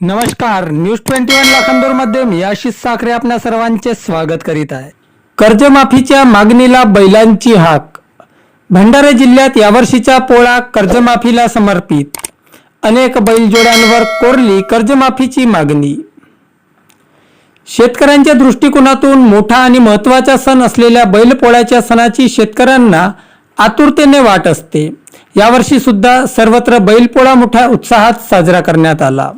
नमस्कार news twenty one लाखांदूरमध्ये मी आशिष साखरे आपल्या सर्वांचे स्वागत करीत आहे. कर्जमाफीच्या मागणीला बैलांची हाक. भंडारा जिल्ह्यात यावर्षीचा पोळा कर्जमाफीला समर्पित. अनेक बैलजोड्यांवर कोरली कर्जमाफीची मागणी. शेतकऱ्यांच्या दृष्टिकोनातून मोठा आणि महत्त्वाचा सण असलेल्या बैलपोळ्याच्या सणाची शेतकऱ्यांना आतुरतेने वाट असते. यावर्षी सुद्धा सर्वत्र बैलपोळा मोठ्या उत्साहात साजरा करण्यात आला.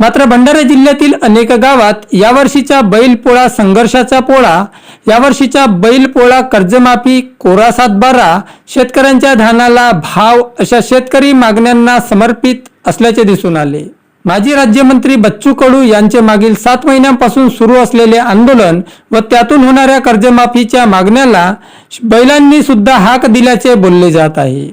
मात्र भंडारा जिल्ह्यातील अनेक गावात यावर्षीचा बैलपोळा संघर्षाचा पोळा यावर्षीचा बैलपोळा कर्जमाफी कोरा सातबारा शेतकऱ्यांच्या धानाला भाव अशा शेतकरी मागण्यांना समर्पित असल्याचे दिसून आले. माजी राज्यमंत्री बच्चू कडू यांचे मागील सात महिन्यांपासून सुरू असलेले आंदोलन व त्यातून होणाऱ्या कर्जमाफीच्या मागण्याला बैलांनी सुद्धा हाक दिल्याचे बोलले जात आहे.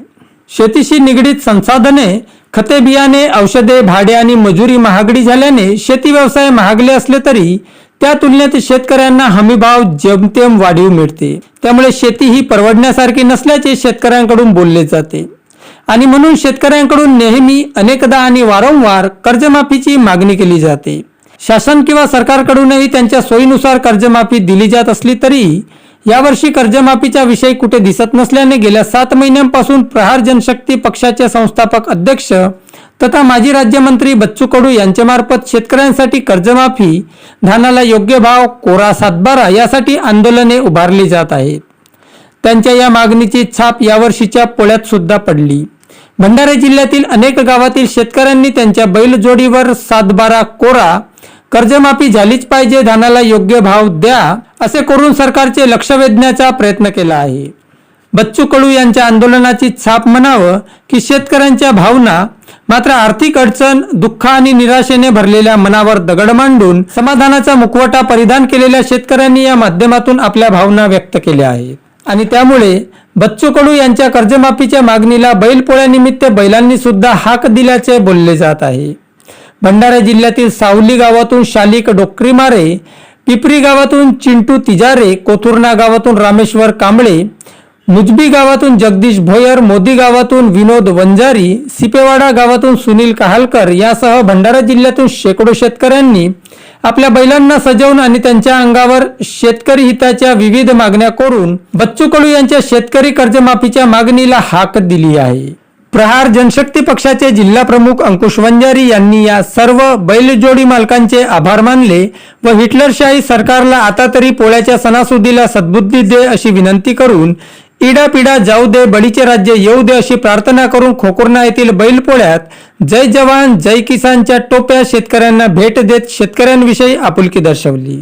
शेतीशी निगडीत संसाधने खते बियाणे औषधे भाडे आणि मजुरी महागडी झाल्याने शेती व्यवसाय महागले असले तरी त्या तुलनेत शेतकऱ्यांना हमीभाव जमतेम वाढीव मिळते. त्यामुळे शेती ही परवडण्यासारखी नसल्याचे शेतकऱ्यांकडून बोलले जाते. आणि म्हणून शेतकऱ्यांकडून नेहमी अनेकदा आणि वारंवार कर्जमाफीची मागणी केली जाते. शासन किंवा सरकारकडूनही त्यांच्या सोयीनुसार कर्जमाफी दिली जात असली तरी यावर्षी कर्जमाफीचा विषय कुठे दिसत नसल्याने गेल्या सात महिन्यांपासून प्रहार जनशक्ती पक्षाचे संस्थापक अध्यक्ष तथा माजी राज्यमंत्री बच्चू कडू यांच्यामार्फत शेतकऱ्यांसाठी कर्जमाफी धानाला योग्य भाव कोरा सातबारा यासाठी आंदोलने उभारली जात आहेत. त्यांच्या या मागणीची छाप यावर्षीच्या पोळ्यात सुद्धा पडली. भंडारा जिल्ह्यातील अनेक गावातील शेतकऱ्यांनी त्यांच्या बैलजोडीवर सातबारा कोरा कर्जमाफी झालीच पाहिजे धानाला योग्य भाव द्या असे करून सरकारचे लक्ष वेधण्याचा प्रयत्न केला आहे. बच्चू कडू यांच्या आंदोलनाची छाप म्हणावं की शेतकऱ्यांच्या भावना मात्र आर्थिक अडचण दुःख आणि निराशेने भरलेल्या मनावर दगड मांडून समाधानाचा मुखवटा परिधान केलेल्या शेतकऱ्यांनी या माध्यमातून आपल्या भावना व्यक्त केल्या आहेत. आणि त्यामुळे बच्चू कडू यांच्या कर्जमाफीच्या मागणीला बैलपोळ्यानिमित्त बैलांनी सुद्धा हाक दिल्याचे बोलले जात आहे. भंडारा जिल्ह्यातील सावली गावातून शालिक डोकरीमारे पिपरी गावातून चिंटू तिजारे कोथुर्णा गावातून रामेश्वर कांबळे मुजबी गावातून जगदीश भोयर मोदी गावातून विनोद वंजारी सिपेवाडा गावातून सुनील कहालकर यासह भंडारा जिल्ह्यातून शेकडो शेतकऱ्यांनी आपल्या बैलांना सजवून आणि त्यांच्या अंगावर शेतकरी हिताच्या विविध मागण्या करून बच्चू कडू यांच्या शेतकरी कर्जमाफीच्या मागणीला हाक दिली आहे. प्रहार जनशक्ती पक्षाचे जिल्हा प्रमुख अंकुश वंजारी यांनी या सर्व बैलजोडी मालकांचे आभार मानले व हिटलरशाही सरकारला आता तरी पोळ्याच्या सणासुदीला सद्बुद्धी दे अशी विनंती करून इडापिडा जाऊ दे बळीचे राज्य येऊ दे अशी प्रार्थना करून खोकुर्णा येथील बैलपोळ्यात जय जवान जय किसानच्या टोप्या शेतकऱ्यांना भेट देत शेतकऱ्यांविषयी आपुलकी दर्शवली.